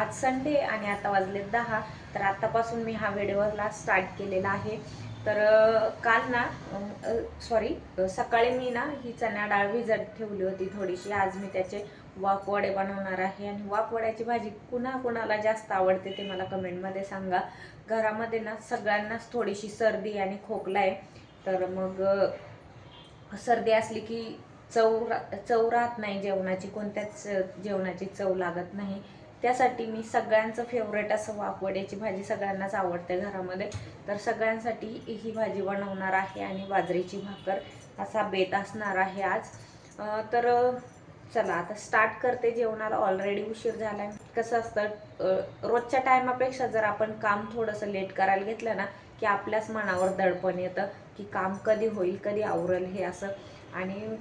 आज संडे आणि आता वाजले दहा तर आतापासून मी हा व्हिडिओला स्टार्ट केलेला आहे. तर काल ना सॉरी सकाळी मी ना ही चण्या डाळ भिजत ठेवली होती थोडीशी. आज मी त्याचे वाफवडे बनवणार आहे आणि वाफवड्याची भाजी कुणा कुणाला जास्त आवडते ते मला कमेंटमध्ये सांगा. घरामध्ये ना सगळ्यांनाच थोडीशी सर्दी आणि खोकला आहे. तर मग सर्दी असली की चव रा- चव राहत नाही जेवणाची. कोणत्याच जेवणाची चव लागत नाही. त्यासाठी मी सगळ्यांचं फेवरेट असं वाफवड्याची भाजी सगळ्यांनाच आवडते घरामध्ये. तर सगळ्यांसाठी ही भाजी बनवणार आहे आणि बाजरीची भाकर असा बेत असणार आहे आज. तर चला आता स्टार्ट करते जेवणाला. ऑलरेडी उशीर झाला आहे कसं असतं रोजच्या टायमापेक्षा जर आपण काम थोडंसं लेट करायला घेतलं ना की आपल्याच मनावर दडपण येतं की काम कधी होईल कधी आवरेल हे असं. आणि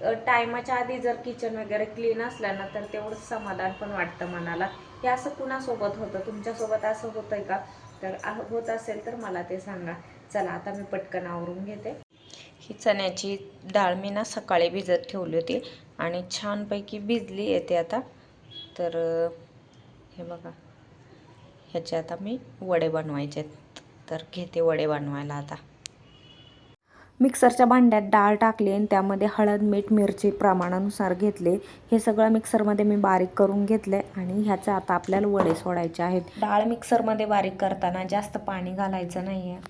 टायमाच्या आधी जर किचन वगैरे क्लीन असलं ना तर तेवढं समाधान पण वाटतं मनाला. हे असं कुणासोबत होतं? तुमच्यासोबत असं होतंय का? तर होत असेल तर मला ते सांगा. चला आता मी पटकन आवरून घेते. ही चण्याची डाळ मी ना सकाळी भिजत ठेवली होती आणि छानपैकी भिजली येते आता. तर हे बघा. ह्याचे आता मी वडे बनवायचे आहेत. तर घेते वडे बनवायला आता. मिक्सरच्या भांड्यात डाळ टाकली आणि त्यामध्ये हळद मीठ मिरची प्रमाणानुसार घेतले. हे सगळं मिक्सरमध्ये मी बारीक करून घेतले आणि ह्याचे आता आपल्याला वडे सोडायचे आहेत. डाळ मिक्सरमध्ये बारीक करताना जास्त पाणी घालायचं नाही आहे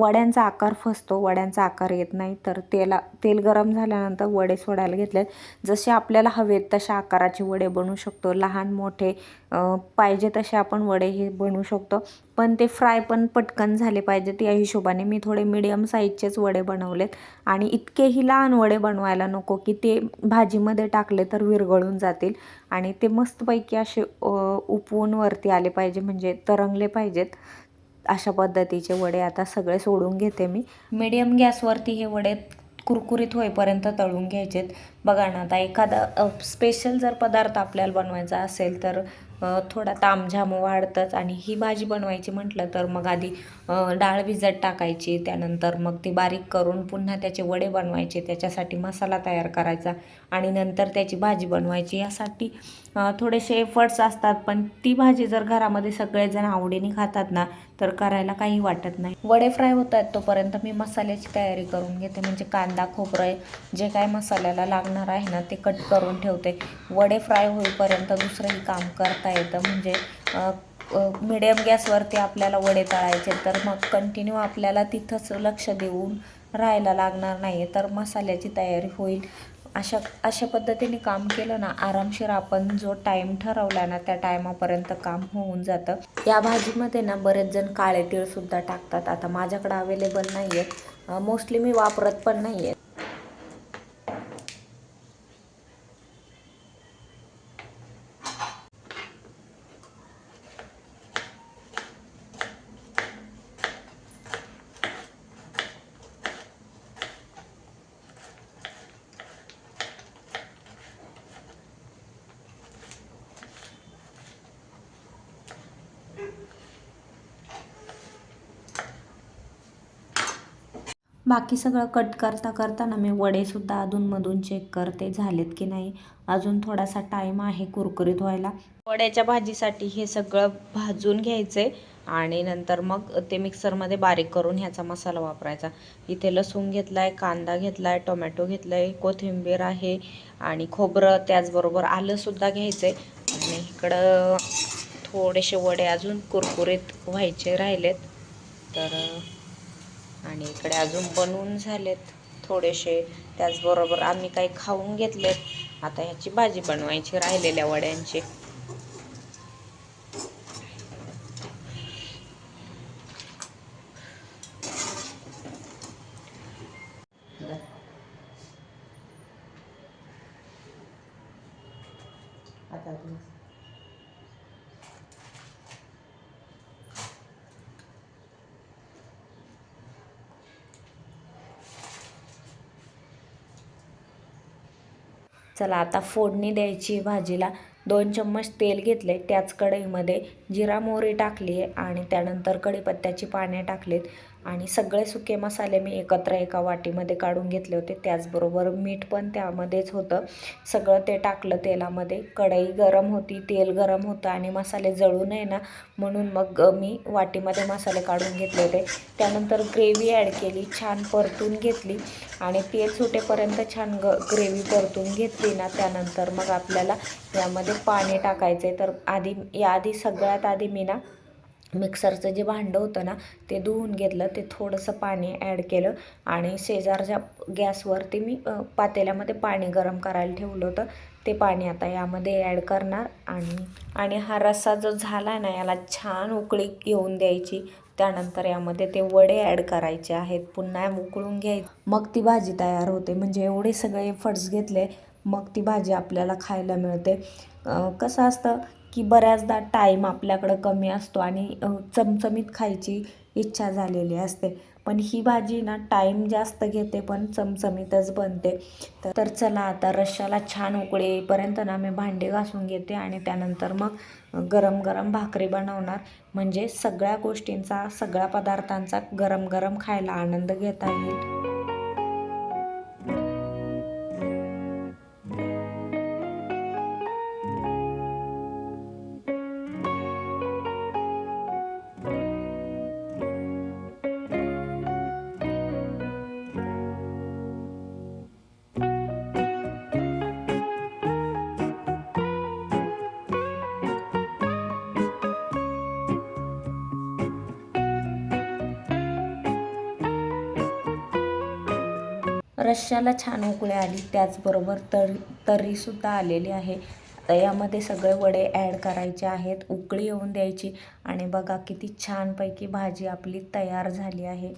वड्यांचा आकार फसतो वड्यांचा आकार येत नाही. तर तेला तेल गरम झाल्यानंतर वडे सोडायला घेतले जसे आपल्याला हवेत तशा आकाराचे वडे बनवू शकतो. लहान मोठे पाहिजे तसे आपण वडे हे बनवू शकतो. पण ते फ्राय पण पटकन झाले पाहिजेत. या हिशोबाने मी थोडे मिडियम साईजचेच वडे बनवलेत. आणि इतकेही लहान वडे बनवायला नको की ते भाजीमध्ये टाकले तर विरघळून जातील. आणि ते मस्तपैकी असे उपवून वरती आले पाहिजे. म्हणजे तरंगले पाहिजेत. अशा पद्धतीचे वडे आता सगळे सोडून घेते मी. मीडियम गॅसवरती हे वडे कुरकुरीत होईपर्यंत तळून घ्यायचेत. बघा ना आता एखादा स्पेशल जर पदार्थ आपल्याला बनवायचा असेल तर थोडा तामझाम वाढतंच आणि ही भाजी बनवायची म्हटलं तर मग आधी डाळ भिजत टाकायची त्यानंतर मग ती बारीक करून पुन्हा त्याचे वडे बनवायचे त्याच्यासाठी मसाला तयार करायचा आणि नंतर त्याची भाजी बनवायची. यासाठी थोडेसे एफर्ट्स असतात पण ती भाजी जर घरामध्ये सगळेजण आवडीने खातात ना तर करायला काही वाटत नाही. वडे फ्राय होत आहेत तोपर्यंत मी मसाल्याची तयारी करून घेते म्हणजे कांदा खोबरं जे काय मसाल्याला लागणार आहे ना ते कट करून ठेवते. वडे फ्राय होईपर्यंत दुसरंही काम करता येतं म्हणजे मिडियम गॅसवरती आपल्याला वडे तळायचे. तर मग कंटिन्यू आपल्याला तिथंच लक्ष देऊन राहायला लागणार नाही तर मसाल्याची तयारी होईल. अशा अशा पद्धतीने काम केलं ना आरामशीर आपण जो टाईम ठरवला ना त्या टायमापर्यंत काम होऊन जातं. या भाजीमध्ये ना बरेच जण काळे तीळसुद्धा टाकतात. आता माझ्याकडे अवेलेबल नाही आहेत मोस्टली मी वापरत पण नाही आहे बाकी सगळं कट करता करताना मी वडेसुद्धा अधूनमधून चेक करते झालेत की नाही? अजून थोडासा टाईम आहे कुरकुरीत व्हायला. वड्याच्या भाजीसाठी हे सगळं भाजून घ्यायचे आणि नंतर मग ते मिक्सरमध्ये बारीक करून ह्याचा मसाला वापरायचा. इथे लसूण घेतला आहे कांदा घेतला आहे टोमॅटो घेतला आहे कोथिंबीर आहे आणि खोबरं त्याचबरोबर आलंसुद्धा घ्यायचं. आहे आणि इकडं थोडेसे वडे अजून कुरकुरीत व्हायचे राहिलेत. तर आणि इकडे अजून बनवून झालेत थोडेसे. त्याचबरोबर आम्ही काही खाऊन घेतलेत. आता ह्याची भाजी बनवायची राहिलेल्या वड्यांची. चला आता फोडणी द्यायची भाजीला. दोन चम्मच तेल घेतले त्याच कढईमध्ये जिरा मोहरी टाकली आहे आणि त्यानंतर कढीपत्त्याची पाने टाकलीत. आणि सगळे सुके मसाले मी एकत्र एका वाटीमध्ये काढून घेतले होते. त्याचबरोबर मीठ पण त्यामध्येच होतं. सगळं ते टाकलं तेलामध्ये. कढई गरम होती तेल गरम होतं आणि मसाले जळू नये ना म्हणून मग मी वाटीमध्ये मसाले काढून घेतले होते. त्यानंतर ग्रेव्ही ॲड केली छान परतून घेतली आणि तेल सुटेपर्यंत छान ग ग्रेव्ही परतून घेतली ना त्यानंतर मग आपल्याला यामध्ये पाणी टाकायचं आहे तर आधी याआधी सगळ्यात आधी मी ना मिक्सरचं जे भांडं होतं ना ते धुवून घेतलं ते थोडंसं पाणी ॲड केलं आणि शेजारच्या गॅसवरती मी पातेल्यामध्ये पाणी गरम करायला ठेवलं होतं ते पाणी आता यामध्ये ॲड करणार आणि आणि हा रस्सा जो झाला ना याला छान उकळी येऊन द्यायची. त्यानंतर यामध्ये ते वडे ॲड करायचे आहेत. पुन्हा उकळून घ्याय मग ती भाजी तयार होते. म्हणजे एवढे सगळे एफर्ट्स घेतले मग ती भाजी आपल्याला खायला मिळते. कसं असतं की बऱ्याचदा टाईम आपल्याकडं कमी असतो आणि चमचमीत खायची इच्छा झालेली असते. पण ही भाजी ना टाईम जास्त घेते पण चमचमीतच बनते. तर चला आता रश्शाला छान उकळेपर्यंत येईपर्यंत ना मी भांडे घासून घेते आणि त्यानंतर मग गरम गरम भाकरी बनवणार. म्हणजे सगळ्या गोष्टींचा सगळ्या पदार्थांचा गरम गरम खायला आनंद घेता येईल. रश्श्याला छान उकळे आली त्याचबरोबर तर तरीसुद्धा आलेली आहे. आता यामध्ये सगळे वडे ॲड करायचे आहेत उकळी येऊन द्यायची. आणि बघा किती छानपैकी भाजी आपली तयार झाली आहे.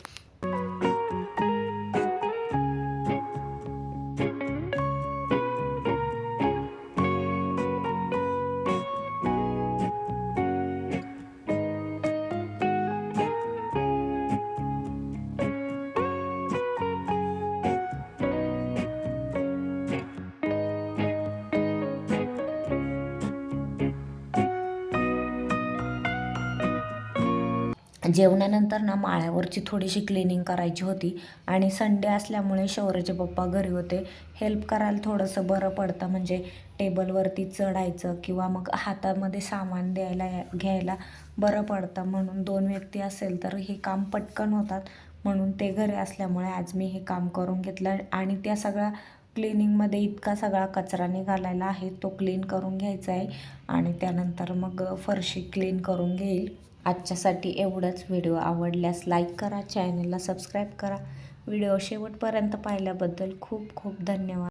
जेवणानंतर ना माळ्यावरची थोडीशी क्लिनिंग करायची होती. आणि संडे असल्यामुळे शौर्याचे पप्पा घरी होते. हेल्प करायला थोडंसं बरं पडतं. म्हणजे टेबलवरती चढायचं किंवा मग हातामध्ये सामान द्यायला घ्यायला बरं पडतं. म्हणून दोन व्यक्ती असेल तर हे काम पटकन होतात. म्हणून ते घरी असल्यामुळे आज मी हे काम करून घेतलं. आणि त्या सगळ्या क्लिनिंगमध्ये इतका सगळा कचरा निघालेला आहे. तो क्लीन करून घ्यायचा आहे. आणि त्यानंतर मग फरशी क्लीन करून घेईल. आजच्यासाठी एवढंच. व्हिडिओ आवडल्यास लाईक करा चॅनलला सबस्क्राईब करा. व्हिडिओ शेवटपर्यंत पाहिल्याबद्दल खूप खूप धन्यवाद.